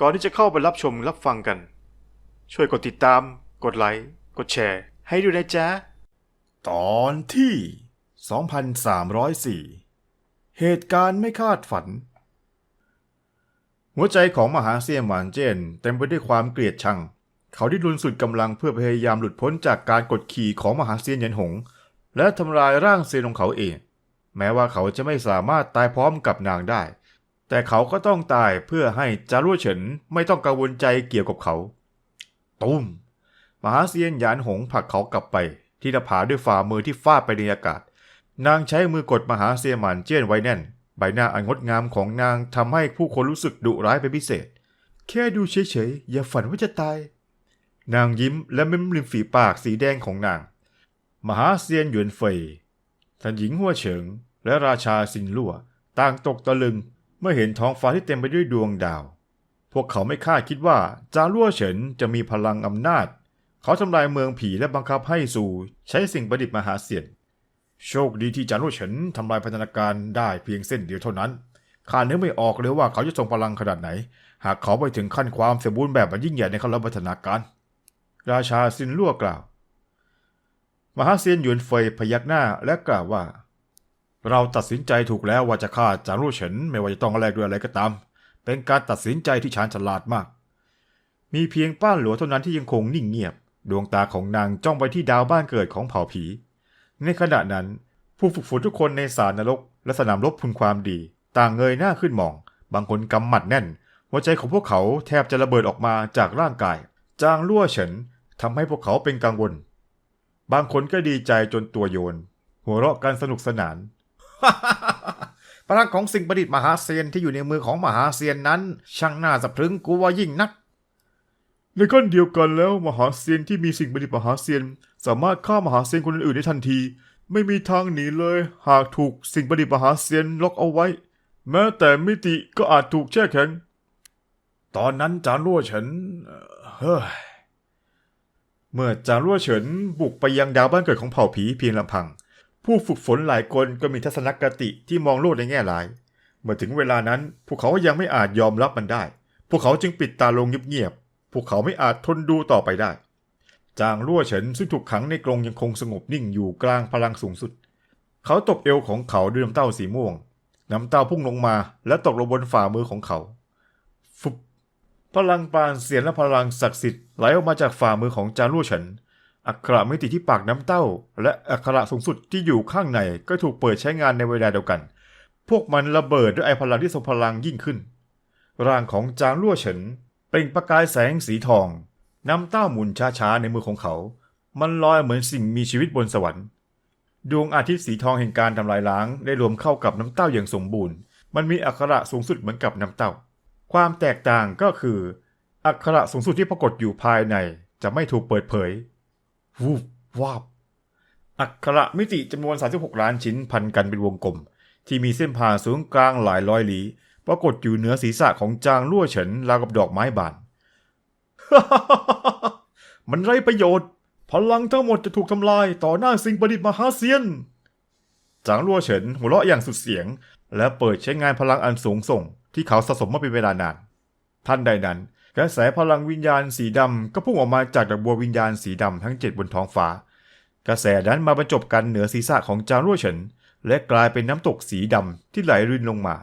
ก่อนที่จะเข้าไปรับชมรับฟังกัน ช่วยกดติดตาม กดไลค์ กดแชร์ ให้ด้วยนะจ๊ะ ตอนที่ 2304 เหตุการณ์ไม่คาดฝัน หัวใจของมหาเซียนหวานเจนเต็มไปด้วยความเกลียดชัง เขาดิ้นรนสุดกำลังเพื่อพยายามหลุดพ้นจากการกดขี่ของมหาเซียนเหยันหง และทำลายร่างเซียนของเขาเอง แม้ว่าเขาจะไม่สามารถตายพร้อมกับนางได้ แต่เขาก็ต้องตายเพื่อให้จารุเฉินไม่ต้องกังวลใจเกี่ยวกับเขา ตุ้ม มหาเซียนหยานหงผลักเขากลับไป ที่หน้าผาด้วยฝ่ามือที่ฟาดไปในอากาศ นางใช้มือกดมหาเซียนหมานเจี้ยนไว้แน่น ใบหน้าอันงดงามของนางทำให้ผู้คนรู้สึกดุร้ายเป็นพิเศษ แค่ดูเฉยๆ อย่าฝันว่าจะตาย นางยิ้มและเม้มริมฝีปากสีแดงของนาง มหาเซียนหยวนเฟยท่านหญิงหัวเฉิง และราชาซินลั่วต่างตกตะลึง มื่อเห็นท้องฟ้าที่เต็มไปด้วยดวงดาว พวกเขาไม่คาดคิดว่าจาลั่วเฉินจะมีพลังอำนาจ เขาทำลายเมืองผีและบังคับให้สู่ใช้สิ่งประดิษฐ์มหาเสียนโชคดีที่จารุเฉินทำลายพันธนาการได้เพียงเส้นเดียวเท่านั้นข้านึกไม่ออกเลยว่าเขาจะทรงพลังขนาดไหน หากเขาไปถึงขั้นความสมบูรณ์แบบมันยิ่งใหญ่ในคณะพัฒนาการ ราชาซินลั่วกล่าว มหาเซียนหยวนเฟยพยักหน้าและกล่าวว่า เราตัดสินใจถูกแล้วว่าจะฆ่าจางรู่เฉินไม่ว่าจะต้องแลกด้วยอะไรก็ตาม เป็นการตัดสินใจที่ชาญฉลาดมาก มีเพียงป้าหลัวเท่านั้นที่ยังคงนิ่งเงียบ ดวงตาของนางจ้องไปที่ดาวบ้านเกิดของเผ่าผี ในขณะนั้น ผู้ฝึกฝนทุกคนในสารนรก และสนามรบพุนความดี ต่างเงยหน้าขึ้นมอง บางคนกำหมัดแน่น หัวใจของพวกเขาแทบจะระเบิดออกมาจากร่างกาย จางลั่วเฉินทำให้พวกเขาเป็นกังวล บางคนก็ดีใจจนตัวโยน หัวเราะกันสนุกสนาน พลังของสิ่งประดิษฐ์มหาเซียนที่อยู่ในมือของมหาเซียนนั้น ช่างน่าสะพรึงกูว่ายิ่งนัก ในก้อนเดียวกันแล้วมหาเซียนที่มีสิ่งประดิษฐ์มหาเซียน สามารถฆ่ามหาเซียนคนอื่นได้ทันที ไม่มีทางหนีเลย หากถูกสิ่งประดิษฐ์มหาเซียนล็อกเอาไว้ แม้แต่มิติก็อาจถูกแช่แข็ง ตอนนั้นจานรั่วเฉินเอ่อเฮ้ยเมื่อจางรั่วเฉินบุกไปยังดาวบ้านเกิดของเผ่าผีเพียงลำพัง ผู้ฝึกฝนหลายคนก็มีทัศนคติที่มองโลกในแง่ร้าย เมื่อถึงเวลานั้น พวกเขายังไม่อาจยอมรับมันได้ พวกเขาจึงปิดตาลงเงียบๆ พวกเขาไม่อาจทนดูต่อไปได้ จางรั่วเฉินซึ่งถูกขังในกรงยังคงสงบนิ่งอยู่กลางพลังสูงสุด เขาตบเอวของเขาด้วยน้ำเต้าสีม่วง น้ำเต้าพุ่งลงมาและตกลงบนฝ่ามือของเขา ฟุบพลังปานเสียนและพลังศักดิ์สิทธิ์ไหลออกมาจากฝ่ามือของจางรั่วเฉิน อักขระมิติที่ปากน้ำเต้า และอักขระสูงสุดที่อยู่ข้างในก็ถูกเปิดใช้งานในเวลาเดียวกัน พวกมันระเบิดด้วยไอพลังที่ทรงพลังยิ่งขึ้น ร่างของจางรั่วเฉินเปล่งประกายแสงสีทอง น้ำเต้าหมุนช้าๆในมือของเขา มันลอยเหมือนสิ่งมีชีวิตบนสวรรค์ ดวงอาทิตย์สีทองแห่งการทำลายล้างได้รวมเข้ากับน้ำเต้าอย่างสมบูรณ์ มันมีอักขระสูงสุดเหมือนกับน้ำเต้า ความแตกต่างก็คือ อักขระสูงสุดที่ปรากฏอยู่ภายในจะไม่ถูกเปิดเผย วูบวาบอักขระมิติจำนวน 36 ล้านชิ้นพันกันเป็นวงกลม ที่มีเส้นผ่าศูนย์กลางหลายร้อยหลี ปรากฏอยู่เหนือศีรษะของจางลั่วเฉินราวกับดอกไม้บาน มันไรประโยชน์ พลังทั้งหมดจะถูกทำลายต่อหน้าสิ่งประดิษฐ์มหาเซียน จางลั่วเฉินหัวเราะอย่างสุดเสียง และเปิดใช้งานพลังอันสูงส่ง ที่เขาสะสมมาเป็นเวลานาน ท่านใดนั้น กระแสพลังวิญญาณสีดำก็พุ่งออกมาจากดอกบัววิญญาณสีดำทั้งเจ็ดบนท้องฟ้า กระแสนั้นมาบรรจบกันเหนือศีรษะของจางรั่วเฉิน และกลายเป็นน้ำตกสีดำที่ไหลรินลงมา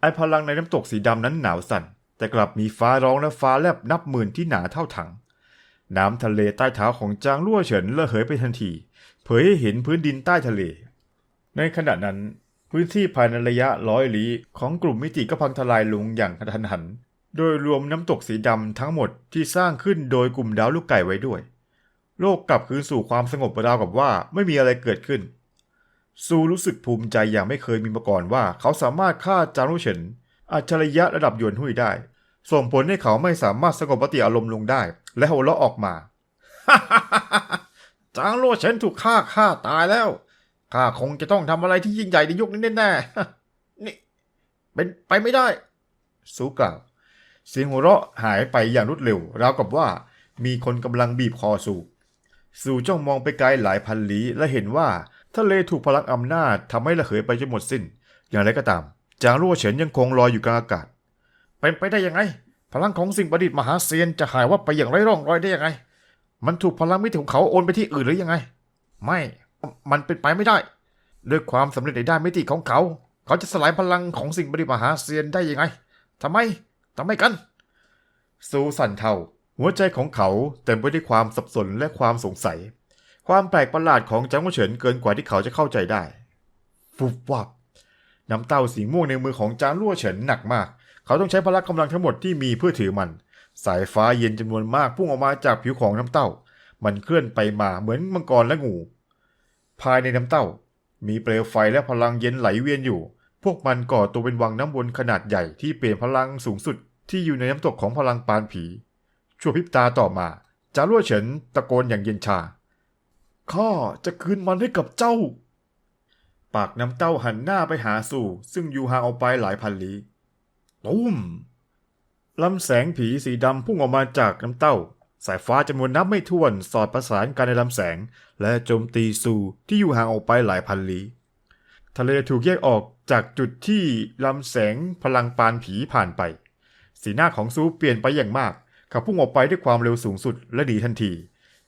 ไอพลังในน้ำตกสีดำนั้นหนาวสั่น แต่กลับมีฟ้าร้องและฟ้าแลบนับหมื่นที่หนาเท่าถัง น้ำทะเลใต้เท้าของจางรั่วเฉินระเหยไปทันที เผยให้เห็นพื้นดินใต้ทะเล ในขณะนั้นพื้นที่ภายในระยะร้อยลี้ของกลุ่มมิติก็พังทลายลงอย่างกระทันหัน โดยรวมน้ำตกสีดำทั้งหมดที่สร้างขึ้นโดยกลุ่มดาวลูกไก่ไว้ด้วย โลกกลับคืนสู่ความสงบราวกับว่าไม่มีอะไรเกิดขึ้น ซูรู้สึกภูมิใจอย่างไม่เคยมีมาก่อนว่าเขาสามารถฆ่าจางรุเฉินอัจฉริยะระดับหยวนหุยได้ ส่งผลให้เขาไม่สามารถสงบปฏิอารมณ์ลงได้ และหัวเราะออกมาจางโลเฉินถูกฆ่าฆ่าตายแล้วข้าคงจะต้องทำอะไรที่ยิ่งใหญ่ในยุคนี้แน่ๆนี่เป็นไปไม่ได้สูกล่าว เสียงหัวเราะหายไปอย่างรวดเร็ว ราวกับว่ามีคนกำลังบีบคอสูสู่จ้องมองไปไกลหลายพันลี้และเห็นว่าทะเลถูกพลังอำนาจทำให้ระเหยไปจนหมดสิ้น อย่างไรก็ตาม จางรั่วเฉินยังคงลอยอยู่กลางอากาศ เป็นไปได้ยังไง พลังของสิ่งประดิษฐ์มหาเซียนจะหายว่าไปอย่างไร้ร่องรอยได้ยังไง มันถูกพลังมิติของเขาโอนไปที่อื่นหรือยังไง ไม่ มันเป็นไปไม่ได้ ด้วยความสำเร็จในด้านมิติของเขา เขาจะสลายพลังของสิ่งประดิษฐ์มหาเซียนได้ยังไงทำไม ทำไมกัน ซูสันเทาหัวใจของเขาเต็มไปด้วยความสับสนและความสงสัย ความแปลกประหลาดของจังหวะเฉินเกินกว่าที่เขาจะเข้าใจได้ฟุบวับน้ำเต้าสีม่วงในมือของจางลั่วเฉินหนักมาก เขาต้องใช้พละกำลังทั้งหมดที่มีเพื่อถือมัน สายฟ้าเย็นจำนวนมากพุ่งออกมาจากผิวของน้ำเต้า มันเคลื่อนไปมาเหมือนมังกรและงู ภายในน้ำเต้า มีเปลวไฟและพลังเย็นไหลเวียนอยู่ พวกมันก่อตัวเป็นวังน้ำวนขนาดใหญ่ที่เปลี่ยนพลังสูงสุดที่อยู่ในน้ำตกของพลังปานผี ชั่วพริบตาต่อมาจารั่วเฉินตะโกนอย่างเย็นชา ข้าจะคืนมันให้กับเจ้า ปากน้ำเต้าหันหน้าไปหาสู่ ซึ่งอยู่ห่างออกไปหลายพันลี้ตุ้มลำแสงผีสีดำพุ่งออกมาจากน้ำเต้า สายฟ้าจำนวนนับไม่ถ้วนสอดประสานกันในลำแสง และโจมตีสู่ที่อยู่ห่างออกไปหลายพันลี้ทะเลถูกแยกออก จากจุดที่ลำแสงพลังปานผีผ่านไป สีหน้าของซูเปลี่ยนไปอย่างมากเขาพุ่งออกไปด้วยความเร็วสูงสุดและหนีทันที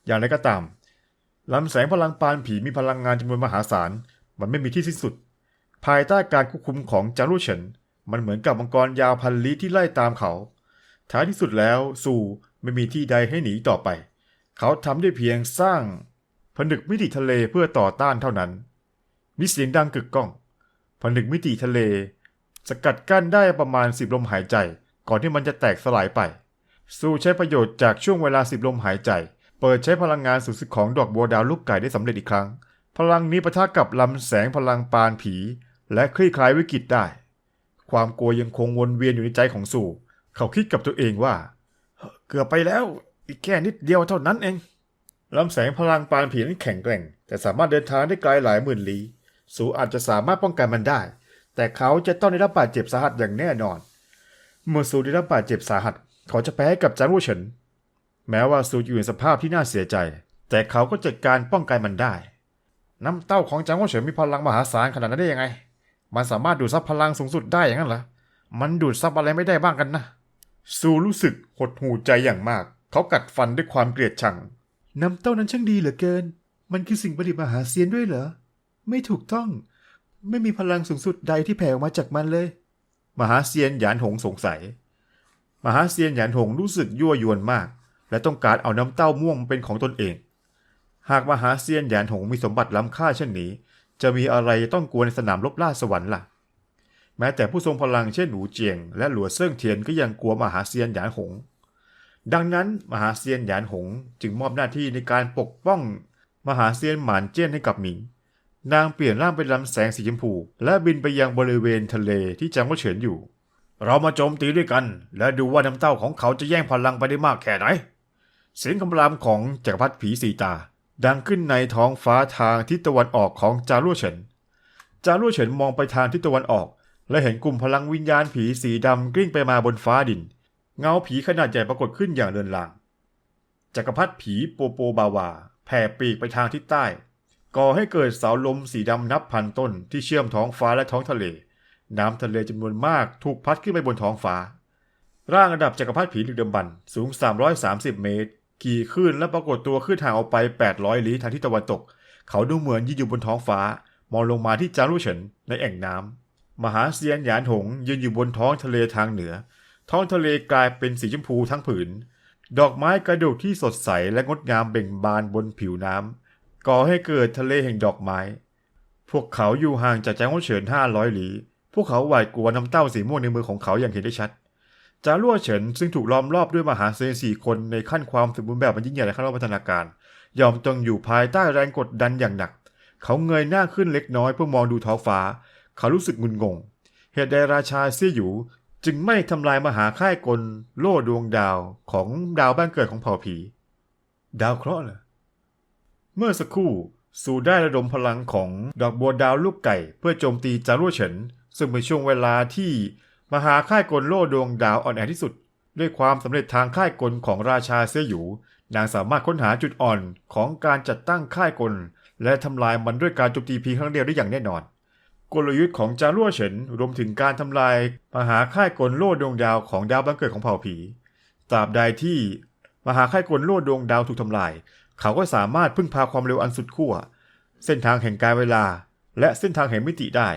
อย่างไรก็ตามลำแสงพลังปานผีมีพลังงานจำนวนมหาศาล มันไม่มีที่สิ้นสุด ภายใต้การควบคุมของจารุเฉิน มันเหมือนกับมังกรยาวพันลี้ที่ไล่ตามเขา ท้ายที่สุดแล้วสู่ไม่มีที่ใดให้หนีต่อไป เขาทำได้เพียงสร้างผนึกมิติทะเลเพื่อต่อต้านเท่านั้น มีเสียงดังกึกก้อง ผนึกมิติทะเล สกัดกั้นได้ประมาณสิบลมหายใจ ก่อนที่มันจะแตกสลายไป สู้ใช้ประโยชน์จากช่วงเวลาสิบลมหายใจ เปิดใช้พลังงานสูงสุดของดอกบัวดาวลูกไก่ได้สำเร็จอีกครั้ง พลังนี้ปะทะกับลำแสงพลังปานผี และคลี่คลายวิกฤตได้ ความกลัวยังคงวนเวียนอยู่ในใจของสู่ เขาคิดกับตัวเองว่า เกือบไปแล้ว อีกแค่นิดเดียวเท่านั้นเองลำแสงพลังปานผีนั้นแข็งแกร่ง แต่สามารถเดินทางได้ไกลหลายหมื่นลี้ สูอาจจะสามารถป้องกันมันได้ แต่เขาจะต้องได้รับบาดเจ็บสาหัสอย่างแน่นอน เมื่อสูได้รับบาดเจ็บสาหัส เขาจะแพ้ให้กับจางวูเฉินแม้ว่าสูอยู่ในสภาพที่น่าเสียใจ แต่เขาก็จัดการป้องกันมันได้ น้ำเต้าของจางวูเฉินมีพลังมหาศาลขนาดนั้นได้ยังไง มันสามารถดูดซับพลังสูงสุดได้อย่างนั้นเหรอมันดูดซับอะไรไม่ได้บ้างกันนะซูรู้สึกหดหูใจอย่างมาก เขากัดฟันด้วยความเกลียดชัง น้ำเต้านั้นช่างดีเหลือเกิน มันคือสิ่งประดิษฐ์มหาเซียนด้วยเหรอ ไม่ถูกต้อง ไม่มีพลังสูงสุดใดที่แผ่ออกมาจากมันเลย มหาเซียนหยานหงสงสัย มหาเซียนหยานหงรู้สึกยั่วยวนมาก และต้องการเอาน้ำเต้าม่วงเป็นของตนเอง หากมหาเซียนหยานหงมีสมบัติล้ำค่าเช่นนี้ จะมีอะไรต้องกลัวในสนามรบล่าสวรรค์ล่ะ แม้แต่ผู้ทรงพลังเช่นหนูเจียง และหลัวเซิ่งเทียนก็ยังกลัวมหาเซียนหยานหงดังนั้นมหาเซียนหยานหงจึงมอบหน้าที่ในการปกป้อง มหาเซียนหมานเจี้ยนให้กับหมิง นางเปลี่ยนร่างเป็นลำแสงสีชมพู และบินไปยังบริเวณทะเลที่จางว่าเฉินอยู่ เรามาโจมตีด้วยกัน และดูว่าน้ำเต้าของเขาจะแย่งพลังไปได้มากแค่ไหน เสียงคำรามของจักรพรรดิผีสีตา ดังขึ้นในท้องฟ้าทางทิศตะวันออกของจารั่วเฉิน จารั่วเฉินมองไปทางทิศตะวันออก และเห็นกลุ่มพลังวิญญาณผีสีดำกลิ้งไปมาบนฟ้าดิน เงาผีขนาดใหญ่ปรากฏขึ้นอย่างเลือนลาง จักรพรรดิผีโปโปบาวาแผ่ปีกไปทางทิศใต้ ก่อให้เกิดเสาลมสีดำนับพันต้นที่เชื่อมท้องฟ้าและท้องทะเล น้ำทะเลจำนวนมากถูกพัดขึ้นไปบนท้องฟ้า ร่างระดับจักรพรรดิผีดึกดำบรรสูง 330 เมตร ขี่ขึ้นและปรากฏตัวขึ้นห่างออกไป 800 ลี้ทางทิศตะวันตก เขาดูเหมือนยืนอยู่บนท้องฟ้า มองลงมาที่จารุเฉินในแอ่งน้ำมหาเซียนหยานหงยืนอยู่บนท้องทะเลทางเหนือ ท้องทะเลกลายเป็นสีชมพูทั้งผืน ดอกไม้กระดูกที่สดใสและงดงามเบ่งบานบนผิวน้ำ ก่อให้เกิดทะเลแห่งดอกไม้ พวกเขาอยู่ห่างจากจางหัวเฉิน500หลี พวกเขาหวาดกลัวน้ำเต้าสีม่วงในมือของเขาอย่างเห็นได้ชัดจารั่วเฉินซึ่งถูกล้อมรอบด้วยมหาเซนสี่คนในขั้นความสมบูรณ์แบบมันยิ่งใหญ่และขั้นพัฒนาการ ยอมจงอยู่ภายใต้แรงกดดันอย่างหนัก เขาเงยหน้าขึ้นเล็กน้อยเพื่อมองดูท้องฟ้า เขารู้สึกงุนงง เหตุใดราชาเซี่ยหยูจึงไม่ทำลายมหาค่ายกล โล่ดวงดาวของดาวบ้านเกิดของเผ่าผี ดาวเคราะห์เหรอ เมื่อสักครู่สูได้ระดมพลังของดอกบัวดาวลูกไก่ เพื่อโจมตีจารั่วเฉิน ซึ่งเป็นช่วงเวลาที่มหาค่ายกลโล่ดวงดาวอ่อนแอที่สุด ด้วยความสำเร็จทางค่ายกลของราชาเซี่ยหยูนางสามารถค้นหาจุดอ่อนของการจัดตั้งค่ายกล และทำลายมันด้วยการโจมตีเพียงครั้งเดียวได้อย่างแน่นอน กลยุทธ์ของจารั่วเฉินรวมถึงการทำลายมหาค่ายกลโลดดวงดาวของดาวบังเกิดของเผ่าผีตราบใดที่มหาค่ายกลโลดดวงดาวถูกทำลาย เขาก็สามารถพึ่งพาความเร็วอันสุดขั้ว เส้นทางแห่งการเวลา และเส้นทางแห่งมิติได้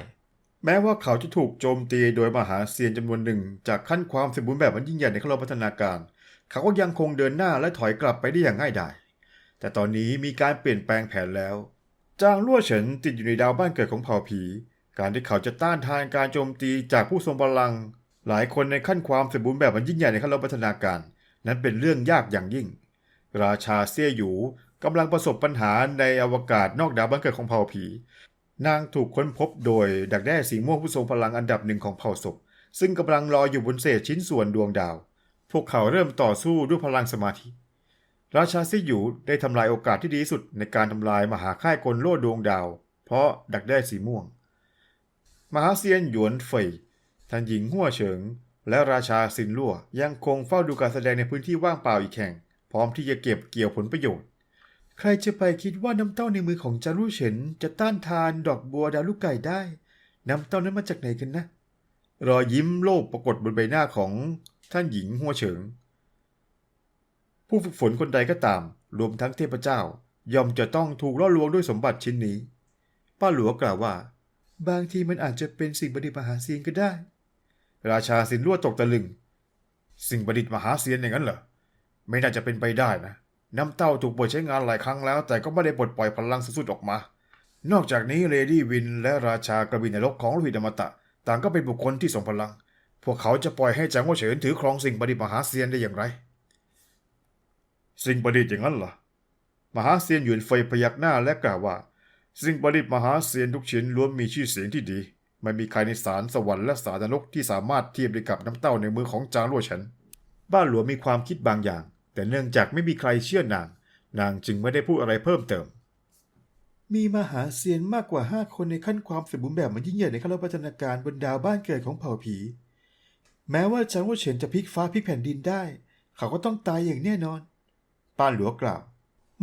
แม้ว่าเขาจะถูกโจมตีโดยมหาเซียนจำนวนหนึ่ง จากขั้นความสมบูรณ์แบบอันยิ่งใหญ่ในขั้นพัฒนาการ เขาก็ยังคงเดินหน้าและถอยกลับไปได้อย่างง่ายดายแต่ตอนนี้มีการเปลี่ยนแปลงแผนแล้ว จางลั่วเฉินติดอยู่ในดาวบ้านเกิดของเผ่าผี การที่เขาจะต้านทานการโจมตีจากผู้ทรงพลัง หลายคนในขั้นความสมบูรณ์แบบอันยิ่งใหญ่ในขั้นพัฒนาการ นั้นเป็นเรื่องยากอย่างยิ่ง ราชาเซี่ยหยูกำลังประสบปัญหาในอวกาศนอกดาวบ้านเกิดของเผ่าผี นางถูกค้นพบโดยดักแด้สีม่วงผู้ทรงพลังอันดับหนึ่งของเผ่าศพ ซึ่งกำลังรออยู่บนเศษชิ้นส่วนดวงดาว พวกเขาเริ่มต่อสู้ด้วยพลังสมาธิ ราชาซี่หยูได้ทำลายโอกาสที่ดีที่สุดในการทำลายมหาค่ายกลโลดดวงดาว เพราะดักแด้สีม่วง มหาเซียนหยวนเฟยท่านหญิงหัวเฉิง และราชาซินลั่วยังคงเฝ้าดูการแสดงในพื้นที่ว่างเปล่าอีกแห่ง พร้อมที่จะเก็บเกี่ยวผลประโยชน์ ใครจะไปคิดว่าน้ำเต้าในมือของจารุเฉินจะต้านทานดอกบัวดาวลูกไก่ได้ น้ำเต้านั้นมาจากไหนกันนะ รอยยิ้มโลภปรากฏบนใบหน้าของท่านหญิงหัวเฉิง ผู้ฝึกฝนคนใดก็ตาม รวมทั้งเทพเจ้า ย่อมจะต้องถูกล่อลวงด้วยสมบัติชิ้นนี้ ป้าหลวงกล่าวว่า บางทีมันอาจจะเป็นสิ่งประดิษฐ์มหาเซียนก็ได้ ราชาสินรั่วตกตะลึง สิ่งประดิษฐ์มหาเซียนอย่างนั้นเหรอ ไม่น่าจะเป็นไปได้นะ น้ำเต้าถูกเปิดใช้งานหลายครั้งแล้ว แต่ก็ไม่ได้ปลดปล่อยพลังสุดๆออกมา นอกจากนี้เลดี้วินและราชากระบินนรกของลหิตอมตะ ต่างก็เป็นบุคคลที่ทรงพลัง พวกเขาจะปล่อยให้จางหัวเฉินถือครองสิ่งประดิษฐ์มหาเซียนได้อย่างไร สิ่งประดิษฐ์อย่างนั้นเหรอมหาเซียนหยวนเฟยพยักหน้าและกล่าวว่า สิ่งประดิษฐ์มหาเซียนทุกชิ้นล้วนมีชื่อเสียงที่ดี ไม่มีใครในสารสวรรค์และสารนรกที่สามารถเทียบได้กับน้ำเต้าในมือของจางลั่วเฉินบ้านหลวงมีความคิดบางอย่าง แต่เนื่องจากไม่มีใครเชื่อนาง นางจึงไม่ได้พูดอะไรเพิ่มเติม มีมหาเซียนมากกว่าห้าคนในขั้นความสมบูรณ์แบบมันยิ่งใหญ่ในขั้นพัฒนาการบนดาวบ้านเกิดของเผ่าผี แม้ว่าจางว่าเฉินจะพลิกฟ้าพลิกแผ่นดินได้ เขาก็ต้องตายอย่างแน่นอน ป้าหลวงกล่าว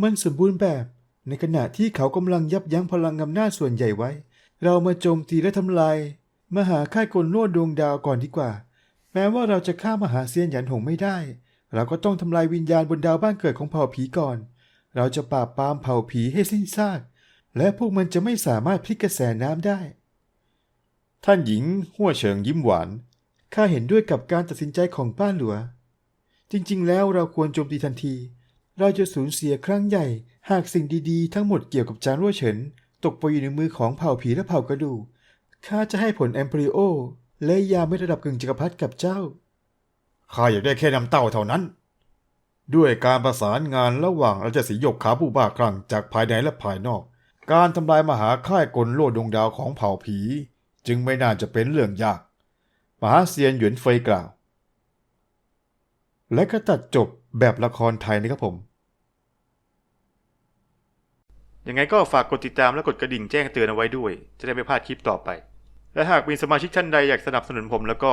มันสมบูรณ์แบบ ในขณะที่เขากำลังยับยั้งพลังอำนาจส่วนใหญ่ไว้ เรามาโจมตีและทำลายมหาค่ายกลโลดดวงดาวก่อนดีกว่า แม้ว่าเราจะฆ่ามหาเซียนหยันหงไม่ได้ เราก็ต้องทำลายวิญญาณบนดาวบ้านเกิดของเผ่าผีก่อน เราจะปราบปรามเผ่าผีให้สิ้นซาก และพวกมันจะไม่สามารถพลิกกระแสน้ำได้ ท่านหญิงหัวเฉิงยิ้มหวาน ข้าเห็นด้วยกับการตัดสินใจของป้าหลัว จริงๆ แล้วเราควรโจมตีทันที เราจะสูญเสียครั้งใหญ่ หากสิ่งดีๆ ทั้งหมดเกี่ยวกับจางรั่วเฉิน ตกไปอยู่ในมือของเผ่าผีและเผ่ากระดูข้าจะให้ผลแอมเปริโอและยาไม่ระดับกึ่งจักรพรรดิกับเจ้า ข้าอยากได้แค่น้ำเต้าเท่านั้น ด้วยการประสานงานระหว่างราชสีหยกขาผู้บ้าคลั่งจากภายในและภายนอก การทำลายมหาค่ายกลโลดดวงดาวของเผ่าผี จึงไม่น่าจะเป็นเรื่องยาก มหาเซียนหยวนเฟยกล่าว และก็ตัดจบแบบละครไทยนะครับผมยังไงก็ฝากกดติดตามและกดกระดิ่งแจ้งเตือนเอาไว้ด้วย จะได้ไม่พลาดคลิปต่อไป และหากมีสมาชิกท่านใดอยากสนับสนุนผมแล้วก็